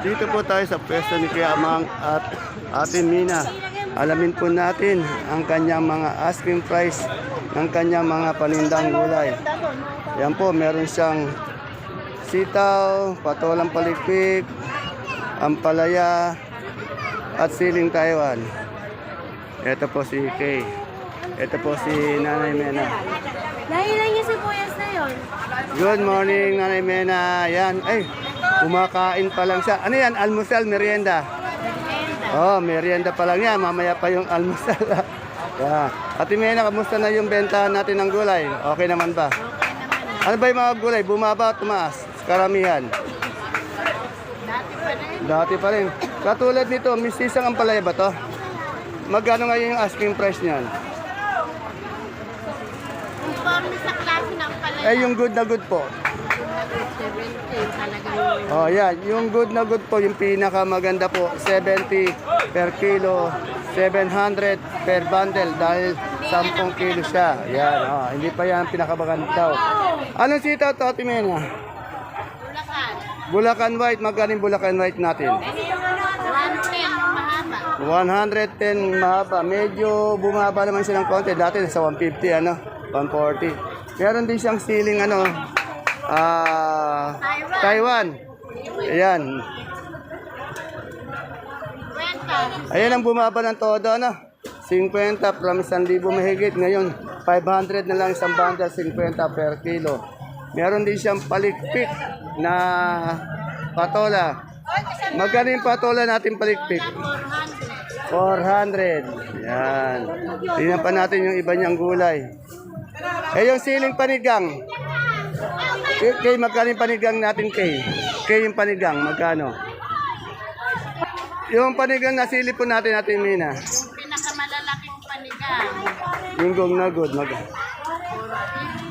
Dito po tayo sa pwesto ni Kuya Amang at Ate Mina. Alamin po natin ang kanyang mga asking price ng kanyang mga panindang gulay. Yan po, meron siyang sitaw, patolang palikpik, ampalaya, at siling Taiwan. Ito po si Kay. Ito po si Nanay Mena. Nahilang niyo si Puyas na yun. Good morning, Nanay Mena. Yan, ay, kumakain pa lang siya. Ano yan? Almusal, merienda? Oh, merienda pa lang yan. Mamaya pa yung almusal. yeah. Ate Mena, kamusta na yung bentahan natin ng gulay? Okay naman ba? Ano ba yung mga gulay? Bumaba o tumaas? Karamihan. Dati pa rin. Katulad nito, misisang ang palaya ba to? Magkano ngayon yung asking price niyan? Conforme sa klase ng palaya. Eh, yung good na good po. 17 talagang Oh, yan. Yung good na good po, yung pinakamaganda po, 70 per kilo, 700 per bundle dahil 10 kilo siya. Yan, oh, hindi pa yan pinakabaganda. Anong sitaw to, Ate Mena? Bulacan. Bulacan White, magkano yung Bulacan White natin? 110 mahaba. 110 mahaba. Medyo bumaba naman siya ng konti. Dati nasa 150, ano? 140. Meron din siyang ceiling, ano? Ah, Taiwan. Ayan. Ayan ang bumaba ng todo, ano? 50 from 1,000 mahigit. Ngayon, 500 na lang isang bundle, 50 per kilo. Meron din siyang palikpik na patola. Magkano yung patola natin palikpik? 400. Yan. Tingnan pa natin yung iba niyang gulay. Eh, yung siling panigang. Kay, kay magkano yung panigang natin, kay? Kay yung panigang, magkano? Yung panigang na sili po natin natin, Mina. Pinakamalalaking panigang. Yung gong na good, mag...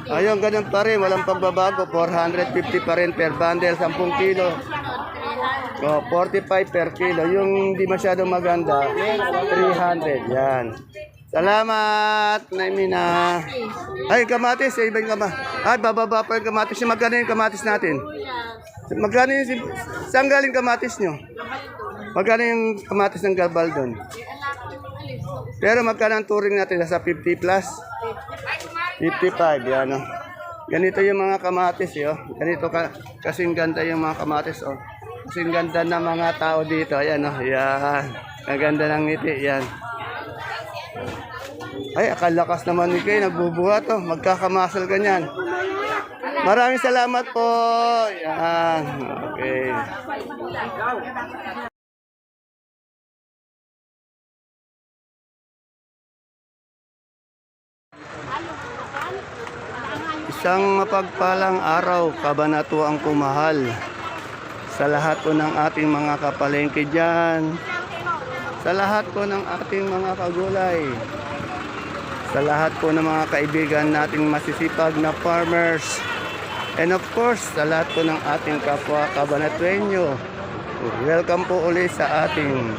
Ayun, ganun pa rin, walang pagbabago. 450 pa rin per bundle, 10 kilo. Oh, 45 per kilo. Yung di masyadong maganda, 300. Yan. Salamat, Naimina. Ay, kamatis. Eh, iba yung kamatis. Ay, bababa pa yung kamatis. Magkano yung kamatis natin? Magkano yung... Saan galing kamatis nyo? Magkano yung kamatis ng Gabaldon? Pero magkano ang touring natin? Nasa 50 plus? 55, yan o. Ganito yung mga kamatis, yo. Ganito ka, kasing ganda yung mga kamatis, oh. Kasing ganda ng mga tao dito. Ayan, oh. Yan. Ang ganda ng ngiti, yan. Ay, akalakas naman ni Kay. Nagbubuhat, oh. Magkakamasal ka niyan. Maraming salamat po. Yan. Okay. Isang mapagpalang araw, kabanatuang kumahal sa lahat po ng ating mga kapalengke dyan, sa lahat po ng ating mga kagulay, sa lahat po ng mga kaibigan nating masisipag na farmers, and of course, sa lahat po ng ating kapwa kabanatuenyo. Welcome po ulit sa ating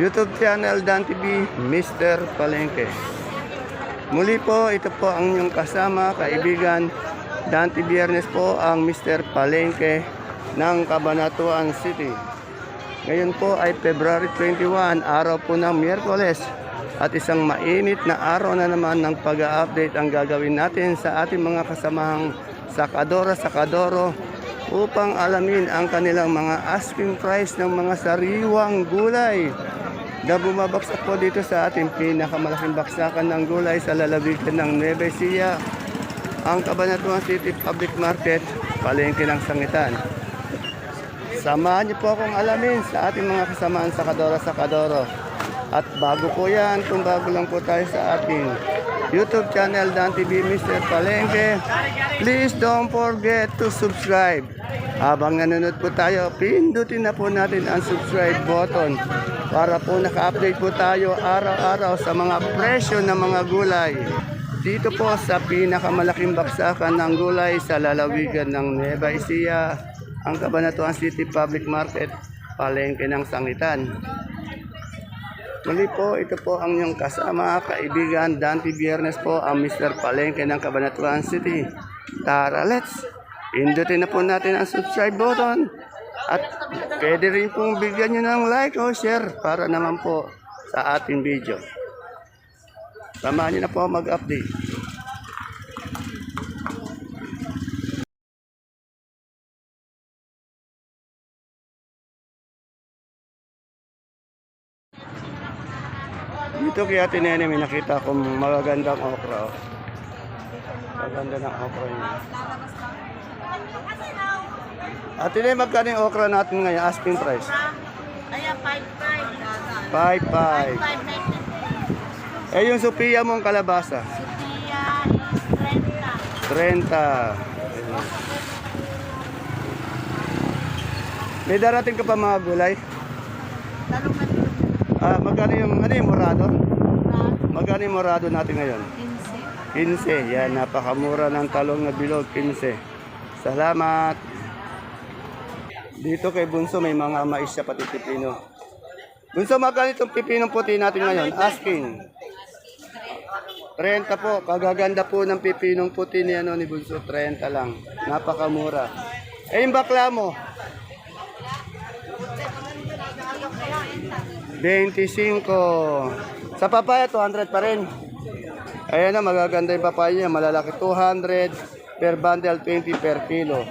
YouTube channel Dan TV, Mr. Palengke. Muli po, ito po ang inyong kasama, kaibigan. Dante Biernes po ang Mr. Palengke ng Cabanatuan City. Ngayon po ay February 21, araw po ng Miyerkules. At isang mainit na araw na naman ng pag-update ang gagawin natin sa ating mga kasamahang sakadora sakadoro upang alamin ang kanilang mga asking price ng mga sariwang gulay na bumabaksak po dito sa ating pinakamalaking baksakan ng gulay sa lalawigan ng Nueva Ecija, ang Cabanatuan City Public Market, palengke ng sangitan. Samahan niyo po akong alamin sa ating mga kasamaan sa Kadoro sa. At bago po yan, kung bago lang po tayo sa ating YouTube channel Dan TV Mr. Palengke, please don't forget to subscribe. Habang nanonood po tayo, pindutin na po natin ang subscribe button para po naka-update po tayo araw-araw sa mga presyo ng mga gulay. Dito po sa pinakamalaking baksakan ng gulay sa lalawigan ng Nueva Ecija, ang Cabanatuan City Public Market, palengke ng Sangitan. Muli po, ito po ang inyong kasama, kaibigan, Dante Biernes po, ang Mr. Palengke ng Cabanatuan City. Tara, let's! Pindutin na po natin ang subscribe button At pwede rin pong bigyan nyo ng like o share para naman po sa ating video. Samahan nyo na po mag-update. Dito kay Ate Nene may nakita akong magagandang okra. oh. Maganda ng okra niya. Ate Nene, magkano yung okra natin ngayon? Asking price. Ayan, 5-5. 5-5. 5-5. Eh, yung Sophia mong kalabasa. Sophia is 30. 30. May darating ka pa mga gulay? Talong na Ah, magkano yung, ano yung morado? Magkano yung morado natin ngayon? 15. 15. Yan, napakamura ng talong na bilog. 15. Salamat. Dito kay Bunso may mga mais siya pati pipino. Bunso, magkano itong pipinong puti natin ngayon? Asking. 30 po. Kagaganda po ng pipinong puti ni, ano, ni Bunso. 30 lang. Napakamura. Eh, yung bakla mo? 25. Sa papaya, 200 pa rin. Ayan na, magaganda yung papaya niya. Malalaki, 200 per bundle, 20 per kilo.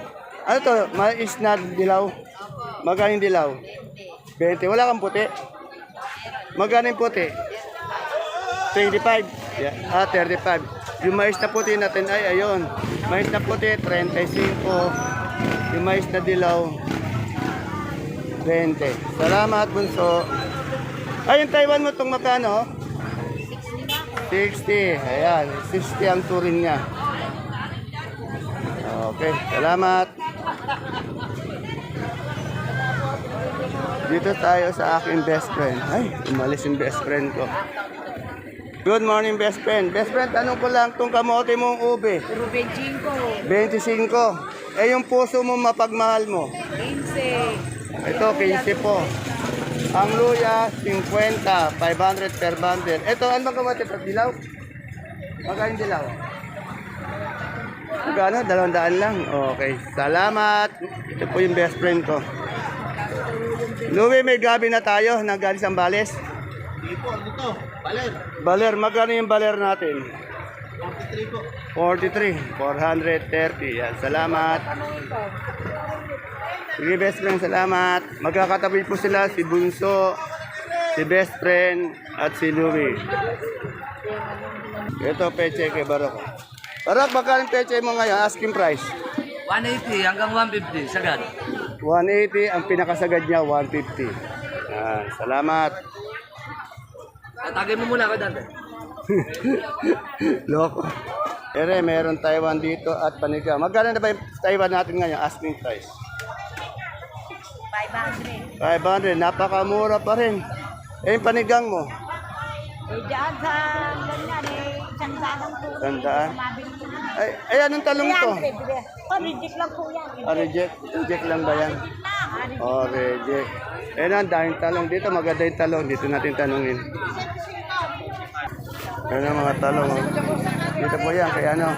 Ano to? Mais na dilaw? Magkano yung dilaw? 20. Wala kang puti? Magkano yung puti? 25. Yeah. Ah, 35. Yung mais na puti natin ay ayun. Mais na puti, 35. Yung mais na dilaw, 20. Salamat, bunso. Ay, yung Taiwan mo itong magkano? 60. Ayan, 60 ang turin niya. Okay, salamat. Dito tayo sa aking best friend. Ay, umalis yung best friend ko. Good morning, best friend. Best friend, tanong ko lang, itong kamote mong ube, Ruben 5. 25. Eh, yung puso mo mapagmahal mo. 15. Ito, 15 po. Ang luya, 50, 500 per bundle. Ito, ano ba kamote? Pag dilaw? Magkano dilaw? Magkano? Dalawang daan lang. Okay. Salamat. Ito po yung best friend ko. Louie, may gabi na tayo. Nagaling sa Bales. Baler, Baler, magkano yung baler natin? 43 po. 43, 430. Yan, salamat. Sige, best friend, salamat. Magkakatabi po sila si Bunso, si best friend, at si Louie. Ito, peche kay Barok. Barok, magkano yung peche mo ngayon? Asking price. 180 hanggang 150, sagad. 180, ang pinakasagad niya, 150. Yan, salamat. Tatagay mo muna ako dati. Loko. Ere, meron Taiwan dito at paniga. Magkano na ba yung Taiwan natin ngayon? Asking price. 500. 500, napakamura pa rin. Eh, yung panigang mo, Eh, dyan sa ganyan eh, isang dalang po. Sandaan? Ay, ay anong talong to? Ayan, bibili. Oh, reject lang po yan. Ah, reject. Reject lang ba yan? Oh, reject. Eh, ang daming talong dito. Maganda yung talong. Dito natin tanongin. Ano ang mga talong? Oh. Dito po yan. Kaya ano?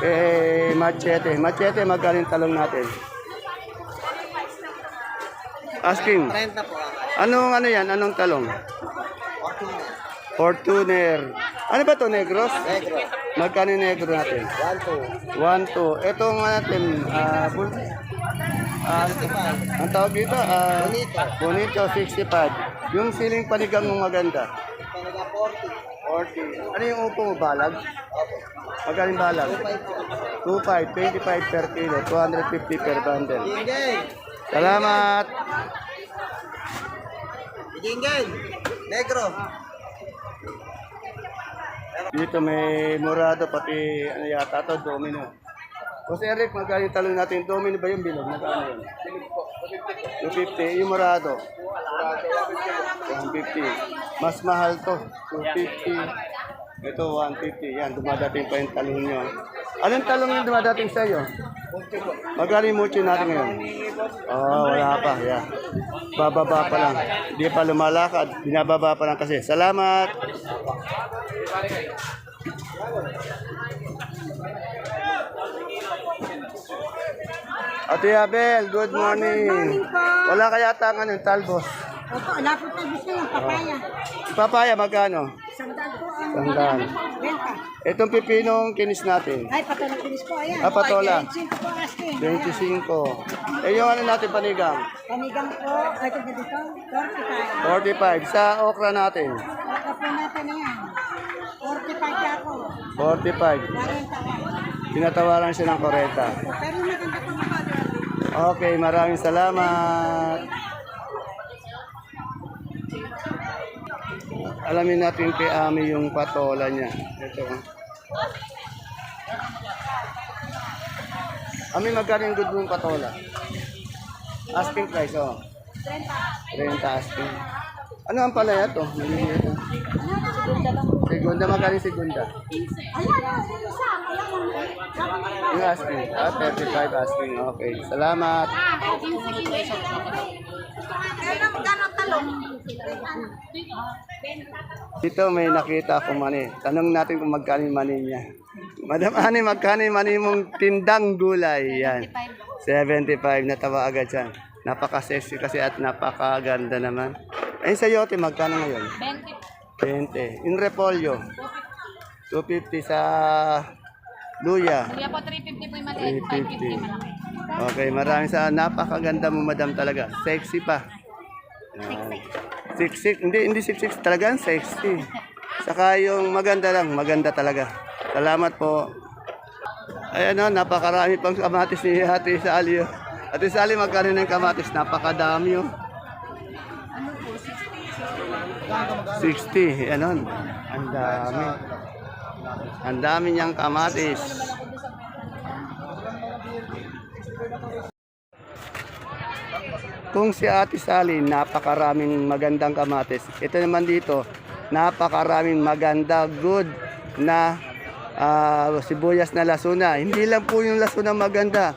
Eh, machete. Machete, magkano yung talong natin? Asking. 30 po. Anong ano yan? Anong talong? Fortuner. Ano ba to negros? Negro. Magkano negro natin? 1, 2. 1, 2. Ito nga natin, ah, bul- ah, ang tawag dito, ah, Bonito. bonito, 65. Yung siling panigang mong maganda, Talaga 40. 40. Ano yung upo mo, balag? Magkano yung balag? 2.5, 25 per kilo, 250 per bundle. Ingay. Salamat! Ingay. Negro. Dito may murado, pati ano yata to, domino. Jose Eric, magkano yung talong natin? Domino ba yung bilog? Magkano yun? 250. Yung murado? 150. Mas mahal to. 250. Ito, 150. Yan, dumadating pa yung talong nyo. Anong talong yung dumadating sa iyo? Magkano yung mucho natin ngayon? Oh, wala pa. Yeah. Bababa pa lang. Hindi pa lumalakad. Binababa pa lang kasi. Salamat! Ate Abel, good morning. morning po. Wala kaya tangan yung talbos. Opo, wala po tayo gusto ng papaya. Papaya, magkano? Sandal po ang Sandal. benta. Itong pipinong kinis natin. Ay, patola kinis po, ayan. Ah, patola. 25 po asking. 25. Eh, yung ano natin panigang? Panigang po, ay ito na dito, 45. 45. Sa okra natin? Baka po natin na yan. 45 ako. 45. 40 Tinatawaran siya ng 40. Pero maganda po mga Okay, maraming salamat. Alamin natin kay Ami yung patola niya. Ito. Ami, magkano yung good mong patola? Asking price, oh. 30 asking. Ano ang palaya to? Maliliit. Segunda, magkano yung segunda? Yung asking. Ah, 35 asking. Okay. Salamat. Dito may nakita akong mani. Tanong natin kung magkano yung mani niya. Madam Ani, magkano yung mani mong tindang gulay? Yan. 75. Natawa agad siya. Napaka-sexy kasi at napakaganda naman. Ayun sa yote, magkano ngayon? 20. 20. In repolyo? 250 sa luya. Kuya po, 350 po yung maliit, 550 malaki. 350. Okay, maraming sa napakaganda mo madam talaga. Sexy pa. Yan. Siksik, hindi, hindi siksik talaga, sexy. Saka yung maganda lang, maganda talaga. Salamat po. Ayan o, napakarami pang kamatis ni Ate Sally. oh. Ate Sally, magkano yung kamatis? Napakadami oh. 60, ano? Ang dami. Ang dami niyang kamatis. Kung si Ate Sally, napakaraming magandang kamatis. Ito naman dito, napakaraming maganda, good na ah, sibuyas na lasuna. Hindi lang po yung lasuna maganda.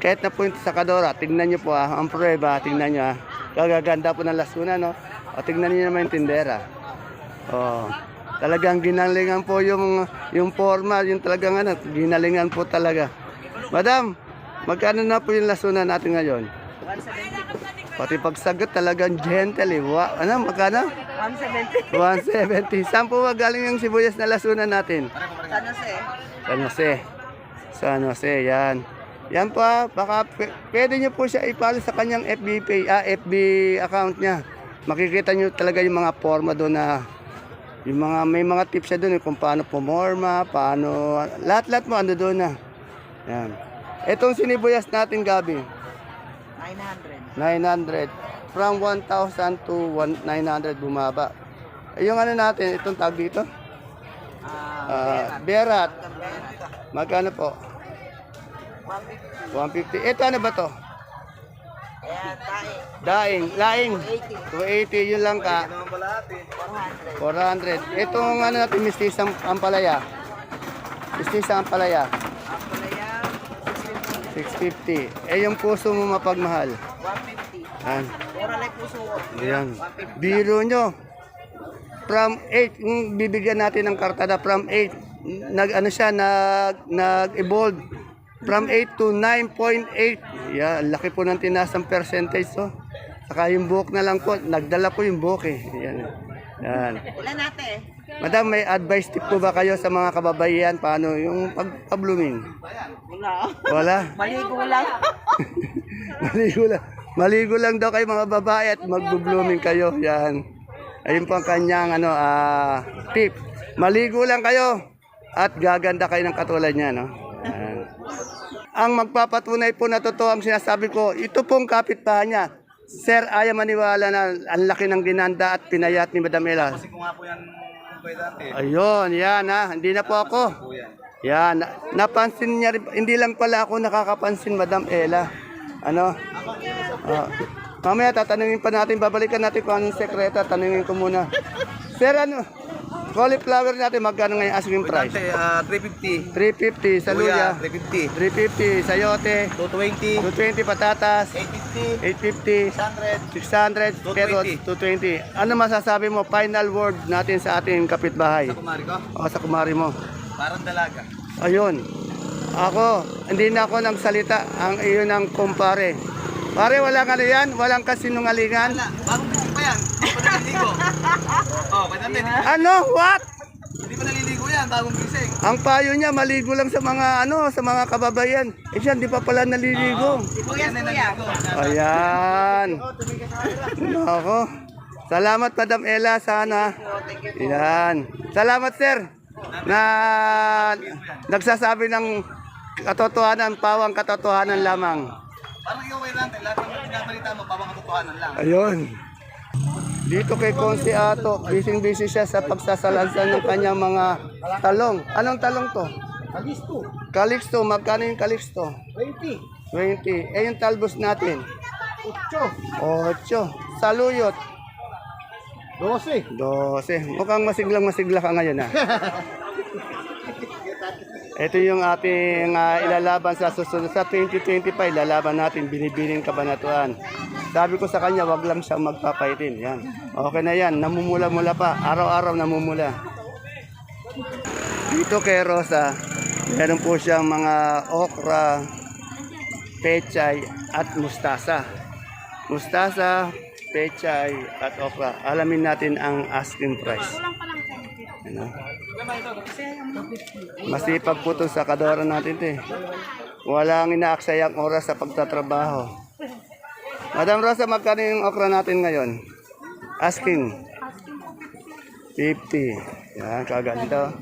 Kahit na po yung sa Kadora, tingnan nyo po ah, ang prueba, tingnan nyo ah. Gagaganda po ng lasuna, no? O tingnan nyo naman yung tindera. Oh, talagang ginalingan po yung yung forma, yung talagang ano, ginalingan po talaga. Madam, magkano na po yung lasuna natin ngayon? Pati pagsagot talagang gentle eh. Wa, ano, magkano? 170. 170. Saan po ba galing yung sibuyas na lasunan natin? Sana sa San Jose. San Jose, yan. Yan po, ah, baka pwede nyo po siya ipalo sa kanyang FB, pay, ah, FB account niya. Makikita nyo talaga yung mga forma doon na yung mga may mga tips siya doon eh, kung paano pumorma, paano lahat-lahat mo ano doon na. Yan. Etong sinibuyas natin gabi, 900. 900 from 1,000 to 1, 900 bumaba. Eh, yung ano natin, itong tag dito? Ah, Berat. Magkano po? 150. Ito ano ba to? Ayan, tayo. Daing, laing. 280 yun lang ka. 400. Itong ano natin, mistisang ampalaya. Mistisang ampalaya. 650. Eh yung puso mo mapagmahal. 150. Yan. Mura lang puso ko. Yan. Biro nyo. From 8, kung bibigyan natin ng kartada, from 8, nag, ano siya, nag, nag-evolve. From 8 to 9.8. Yeah, laki po ng tinasang percentage. So. Saka yung buhok na lang po, nagdala po yung buhok eh. Yan. Yan. Ilan natin? Madam, may advice tip po ba kayo sa mga kababayan? Paano yung pag-blooming? Wala. Wala? Maligo lang. Maligo lang. Maligo lang daw kayo mga babae at magbo-blooming kayo. Yan. Ayun po ang kanyang ano, ah, tip. Maligo lang kayo at gaganda kayo ng katulad niya. No? Yan. Ang magpapatunay po na totoo ang sinasabi ko, ito pong kapitbahay niya. Sir, ayaw maniwala na ang laki ng ginanda at pinayat ni Madam Ella. Kasi ko nga po yan. Ayun, yan ha. Hindi na po ako. Yan. na- napansin niya rin. Hindi lang pala ako nakakapansin, Madam Ella. Ano? Ah. mamaya tatanungin pa natin, babalikan natin kung anong sekreto. Tanungin ko muna. Sir, ano? Cauliflower natin, magkano ngayon asking price? Dati, ah, 350. 350 sa luya. 350. 350 sayote. 220. 220 patatas. 850. 850. 600. 220. Pero 220. Ano masasabi mo? Final word natin sa ating kapitbahay. Sa kumari ko, O sa kumari mo. parang dalaga. Ayun. Ako, hindi na ako nagsalita. Ang iyon ang kumpare. Pare, walang ano yan? Walang kasinungalingan? Wala, bagong gising pa yan. Hindi pa naliligo. Oh, kaya natin. Ano? What? Hindi pa naliligo yan, bagong gising. Ang payo niya, maligo lang sa mga ano, sa mga kababayan. Eh siya, hindi pa pala naliligo. Kuya, kuya. Ayan. Nako. Salamat, Madam Ella, sana. Yan. Salamat, sir. Na nagsasabi ng katotohanan, pawang katotohanan lamang. Parang ikaw kay Dante, lahat ng pinabalita mo, pabang katotohanan lang. Ayun. Dito kay Konsi Ato, busy-busy siya sa pagsasalansan ng kanyang mga talong. Anong talong to? Alisto, Calixto, magkano yung Calixto? 20, 20. Eh yung talbos natin? 8, 8. Saluyot, 12. 12. Mukhang masiglang masigla ka ngayon ah. Ito yung ating ah, ilalaban sa susunod sa 2025. Lalaban natin binibining kabanatuan. Sabi ko sa kanya, wag lang siyang magpapaitin. Yan. Okay na yan. Namumula-mula pa. Araw-araw namumula. Dito kay Rosa, meron po siyang mga okra, pechay at mustasa. Mustasa, pechay at okra. Alamin natin ang asking price. Ano? Masipag po ito sa kadora natin ito eh. Walang inaaksayang oras sa pagtatrabaho. Madam Rosa, magkano yung okra natin ngayon? Asking. 50. Yan, kaganto.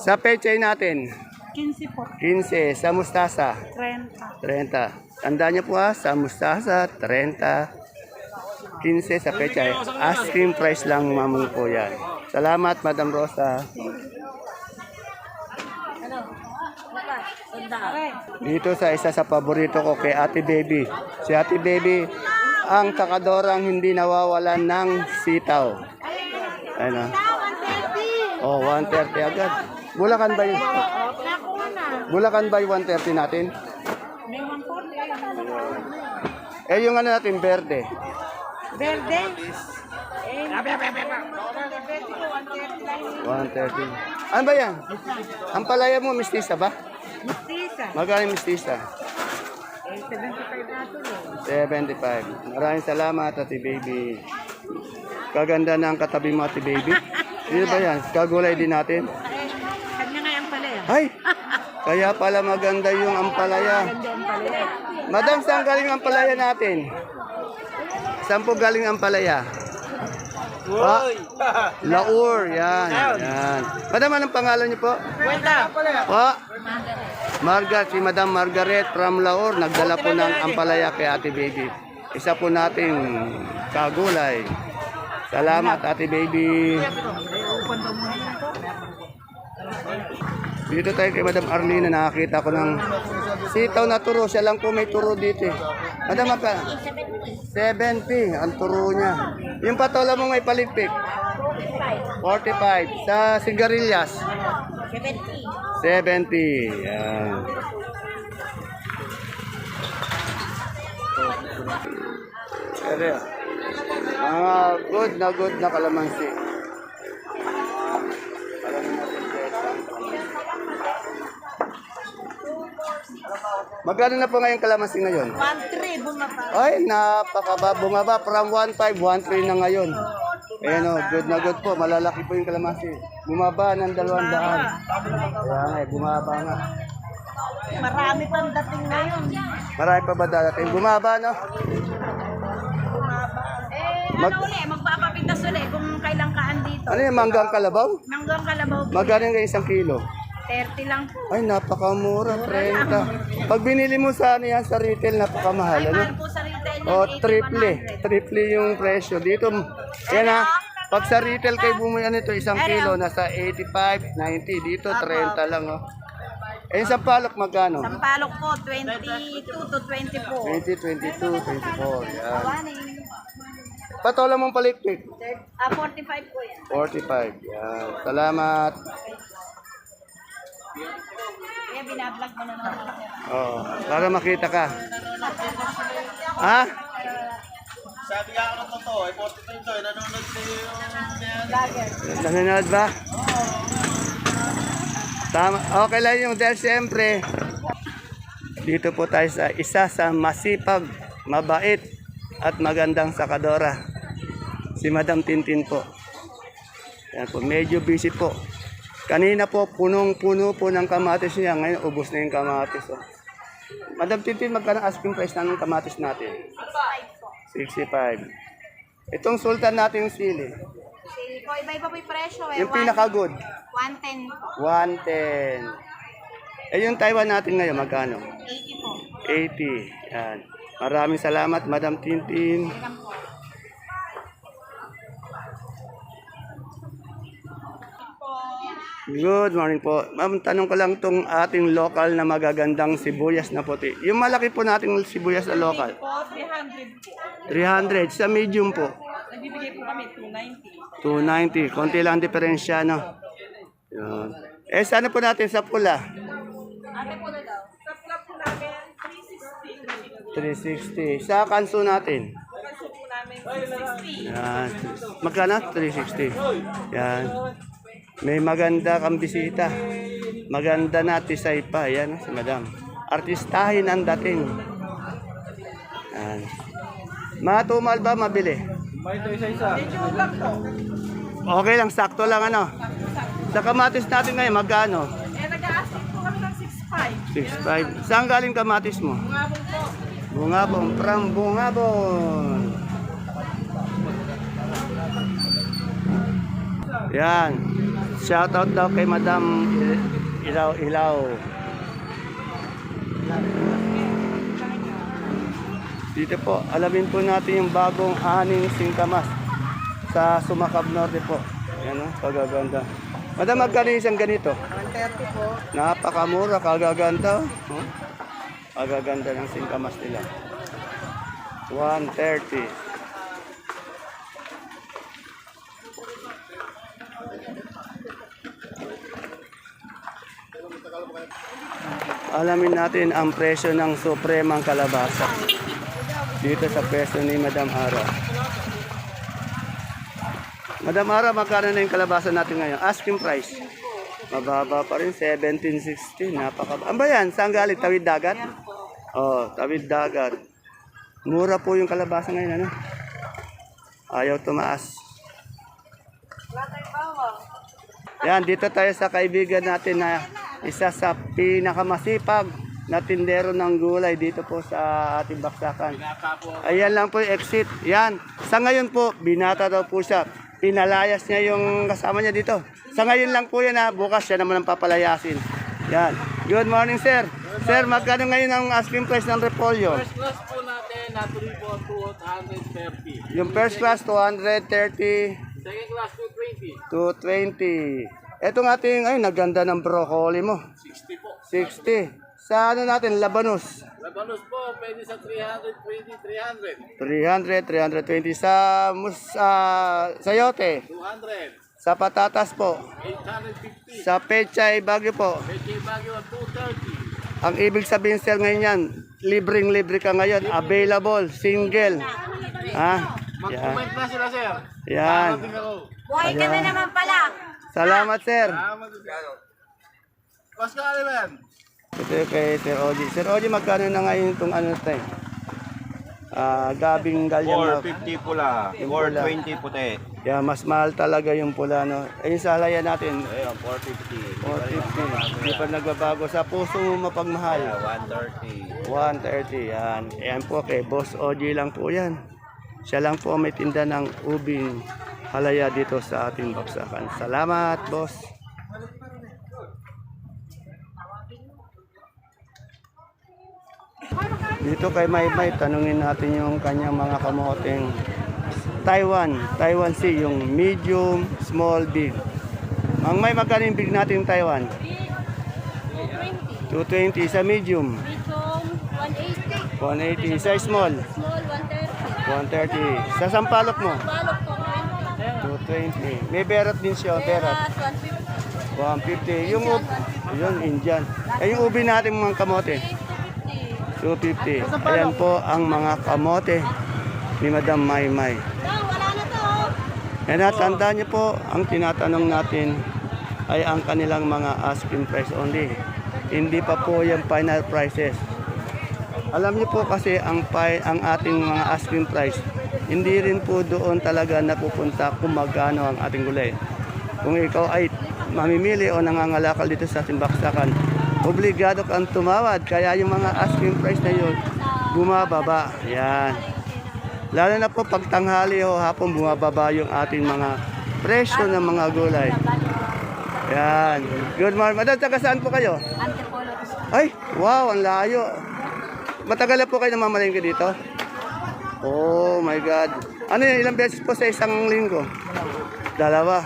Sa pechay natin, 15 po. 15. Sa mustasa, 30. 30. Tandaan niyo po ha, sa mustasa, 30. 15 sa pechay. Asking price lang mamang po yan. Salamat, Madam Rosa. Dito sa isa sa paborito ko kay Ate Baby. Si Ate Baby, ang takadorang hindi nawawalan ng sitaw. Ano? Oh, 130 agad. Bulacan ba yun? Bulacan ba yung 130 natin? May 140. Eh, yung ano natin, verde. Verde. Eh, 130. Ano ba yan? Ang palaya mo, mistisa ba? Mistisa. Magkano mistisa? Eh, 75 na ito eh. 75. Maraming salamat, Ate Baby. Kaganda na ang katabi mo, Ate Baby. Ano ba yan? Kagulay din natin. Eh, kanya nga yung pala eh. Ay! Kaya pala maganda yung ampalaya. Eh. Madam, saan galing ang ampalaya natin? Saan po galing ang ampalaya? Ah, Laur, yan, yan. Madam, anong pangalan niyo po? Kwenta. Po? Margaret, si Madam Margaret from Laor, nagdala po ng ampalaya kay Ate Baby. Isa po nating kagulay. Salamat, Ate Baby. Dito tayo kay Madam Arlene, nakakita ko ng sitaw na turo. Siya lang po may turo dito eh. Madam, apa? 70 ang turo niya. Yung patola mo may paligpik? 45. Sa sigarilyas? 70. Yan. Ere. Mga good na good na kalamansi. Alamin Magkano na po ngayon kalamansi ngayon? 1-3 bumaba. Ay, napakaba. Bumaba from 1.5, 1.3 na ngayon. Ayan o, good na good po. Malalaki po yung kalamansi. Bumaba ng 200. Kaya nga, eh, bumaba nga. Marami pang dating ngayon. Marami pa ba darating? Bumaba, no? Eh, Mag- ano ulit, magpapapitas ulit kung kailan kaan dito. Ano yung manggang kalabaw? Manggang kalabaw. Magkano yung isang kilo? 30 lang po. Ay, napakamura, 30. Pag binili mo sa, ano yan, sa retail, napakamahal, ano? Mahal po sa retail yan, O, 80, triple. 100. Triple yung presyo. Dito, yan ha. Pag sa retail kay bumili nito, isang kilo, nasa 85, 90. Dito, 30 lang, oh. Eh, sa palok, magkano? Sampalok po, 22 to 20 po. 20, 22, 24. Yan. Awanin. Patola mong palikpik. Ah, 45 po yan. 45. Yan. Salamat. Kaya binablog mo na naman. Oo. Para makita ka. Ha? Sabi nga ako ng totoo, eh, 42 ito, eh, nanonood sa yung... Nanonood ba? Tama, okay lang yung dahil siyempre, dito po tayo sa isa sa masipag, mabait, at magandang sakadora. Si Madam Tintin po. Yan po, medyo busy po. Kanina po, punong-puno po ng kamatis niya. Ngayon, ubos na yung kamatis. Oh. Madam Tintin, magkano asking price na ng kamatis natin? 65. Itong sultan natin yung sili. Sili po, iba-iba po yung presyo eh. Yung pinaka-good. 110 po. 110. Eh yung Taiwan natin ngayon, magkano? 80 po. 80. Yan. Maraming salamat, Madam Tintin. Ilan po? Good morning po. Ma'am, tanong ko lang tong ating local na magagandang sibuyas na puti. Yung malaki po nating sibuyas na local. Po, 300 po. 300. Sa medium po. Nagbibigay po kami 290. 290. Konti lang diferensya, no? Yun. Eh, sana po natin sa pula? Ate po na daw. Sa flap po namin, 360. 360. Sa kanso natin? Kaso po namin, 660. Yan. Magkano? 360. Yan. May maganda kang bisita. Maganda na tisay pa. Yan, si madam. Artistahin ang dating. Yan. Matumal ba? Mabili? Medyo lang po. Okay lang, sakto lang ano. Sa kamatis natin ngayon, magkano? Eh, nag-a-asking po kami ng 6.5. 6.5. Saan galing kamatis mo? Bungabong po. Bungabong, from Bungabong. Yan. Shoutout daw kay Madam Il- Ilaw Ilaw. Dito po, alamin po natin yung bagong aning singkamas sa Sumakab Norte po. Yan o, kagaganda. Madam, magkano isang ganito? 130 po. Napakamura, kagaganda. Oh. Kagaganda ng singkamas nila. 130. Alamin natin ang presyo ng supremang kalabasa. Dito sa presyo ni Madam Ara. Madam Ara, magkano na yung kalabasa natin ngayon? Asking price. Mababa pa rin, 1760. Napaka... Ano ba yan? Saan galing? Tawid dagat? Oh, tawid dagat. Mura po yung kalabasa ngayon, ano? Ayaw tumaas. Yan, dito tayo sa kaibigan natin na isa sa pinakamasipag na tindero ng gulay dito po sa ating baksakan. Ayan lang po yung exit. Yan. Sa ngayon po, binata daw po siya. Pinalayas niya yung kasama niya dito. Sa ngayon lang po yan ha. Bukas siya naman ang papalayasin. Yan. Good morning, sir. Sir, magkano ngayon ang asking price ng repolyo? First class po natin, natuloy po 230. Yung first class, 230 Second class, 220. to 20. Etong ating, ay, naganda ng broccoli mo. 60 po. 60. Sa ano natin, labanos. Labanos po, pwede sa 320, 300. 300, 320. Sa mus, ah, sayote. 200. Sa patatas po. 850. Sa pechay bagyo po. Pwede Baguio, 230. Ang ibig sabihin sir ngayon yan, libreng-libre ka ngayon. Available, single. Ha? Mag-comment na sila, sir. Yan. Buhay ka na naman pala. Salamat sir. Salamat ano ba yan? Ito kay Sir Oji. Sir Oji, magkano na ngayon itong ano tayo? Ah, gabing galyang. na- 450 pula, Yung pula. 420 puti. Yeah, mas mahal talaga yung pula, no? Eh, yung sa halaya natin, Ayun, 450. 450. Hindi pa nagbabago. Sa puso mo mapagmahal. 130. 130, yan. Ayan po kay Boss OG lang po yan. Siya lang po may tinda ng ubing halaya dito sa ating baksakan. Salamat, boss. Dito kay Maymay, tanungin natin yung kanyang mga kamoteng Taiwan, Taiwan Sea, yung medium, small, big. Ang may magkano yung big natin Taiwan? 220. 220 sa medium. Medium, 180. 180 sa small. Small, 130. 130. Sa sampalok mo? Sampalok 20. May berat din siya, berat. 150. 150. Yung yun, Indian. Ay, yung ubi natin mga kamote. 250. Ayan po ang mga kamote ni Madam Maymay. Kaya tandaan niyo po, ang tinatanong natin ay ang kanilang mga asking price only. Hindi pa po yung final prices. Alam niyo po kasi ang, ang ating mga asking price hindi rin po doon talaga napupunta kung magkano ang ating gulay. Kung ikaw ay mamimili o nangangalakal dito sa Simbaksakan, obligado kang tumawad. Kaya yung mga asking price na yun, bumababa. Yan. Lalo na po pag tanghali o hapon bumababa yung ating mga presyo ng mga gulay. Yan. Good morning. Madam, taga saan po kayo? Antipolo. Ay, wow, ang layo. Matagal na po kayo namamalengke dito? Oh my God. Ano yun, ilang beses po sa isang linggo? Dalawa.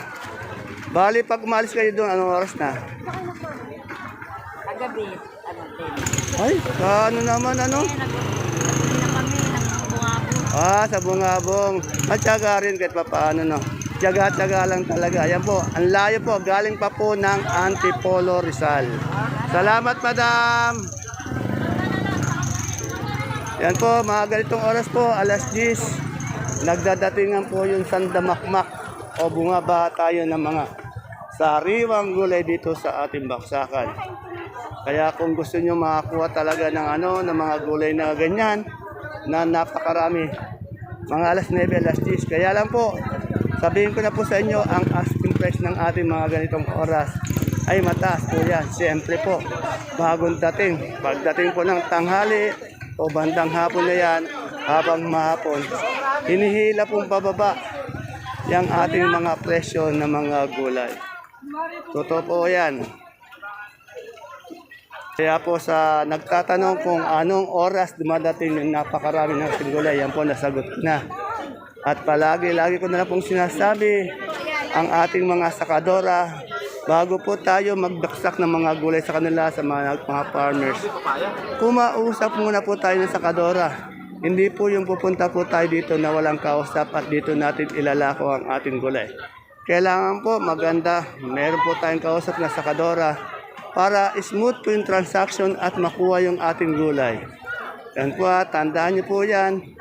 Bali, pag umalis kayo doon, anong oras na? Kagabi, ano din. Ay, ano naman, ano? Ah, sa bungabong. Matyaga rin kahit pa paano, no? Tiyaga-tiyaga lang talaga. Ayan po, ang layo po. Galing pa po ng Antipolo Rizal. Salamat, madam! Yan po, mga ganitong oras po, alas 10. Nagdadatingan po yung sandamakmak o bumaba tayo ng mga sariwang gulay dito sa ating baksakan. Kaya kung gusto nyo makakuha talaga ng ano, ng mga gulay na ganyan, na napakarami, mga alas 9, alas 10. Kaya lang po, sabihin ko na po sa inyo, ang asking price ng ating mga ganitong oras ay mataas po yan. Siyempre po, bagong dating. Pagdating po ng tanghali o bandang hapon na yan, habang mahapon, hinihila pong pababa yung ating mga presyo ng mga gulay. Totoo po yan. Kaya po sa nagtatanong kung anong oras dumadating yung napakarami ng singgulay, yan po nasagot na. At palagi, lagi ko na lang pong sinasabi ang ating mga sakadora, bago po tayo magdaksak ng mga gulay sa kanila sa mga, mga farmers, kumausap muna po tayo ng sakadora. Hindi po yung pupunta po tayo dito na walang kausap at dito natin ilalako ang ating gulay. Kailangan po maganda, meron po tayong kausap na sakadora para smooth po yung transaction at makuha yung ating gulay. Yan po, ah, tandaan niyo po yan.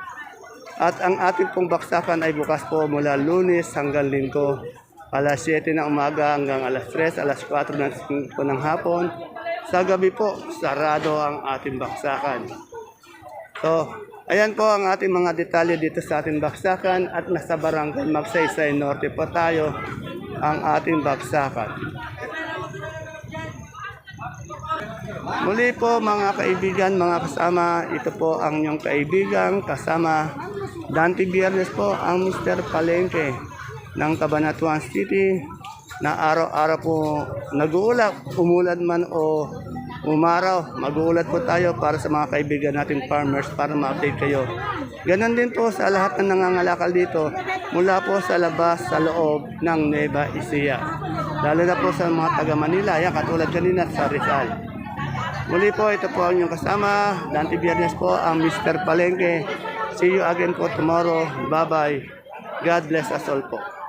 At ang ating pong baksakan ay bukas po mula lunes hanggang linggo. Alas 7 ng umaga hanggang alas 3, alas 4 ng, ng hapon. Sa gabi po, sarado ang ating baksakan. So, ayan po ang ating mga detalye dito sa ating baksakan at nasa barangay Magsaysay Norte po tayo ang ating baksakan. Muli po mga kaibigan, mga kasama, ito po ang inyong kaibigan, kasama Dante Biernes po ang Mr. Palengke ng Cabanatuan City na araw-araw po nag-uulap, umulad man o umaraw, mag-uulat po tayo para sa mga kaibigan nating farmers para ma-update kayo. Ganon din po sa lahat ng nangangalakal dito mula po sa labas sa loob ng Nueva Ecija. Lalo na po sa mga taga Manila, yan katulad kanina sa Rizal. Muli po, ito po ang inyong kasama. Dante Biernes po ang Mr. Palengke. See you again po tomorrow. Bye-bye. God bless us all po.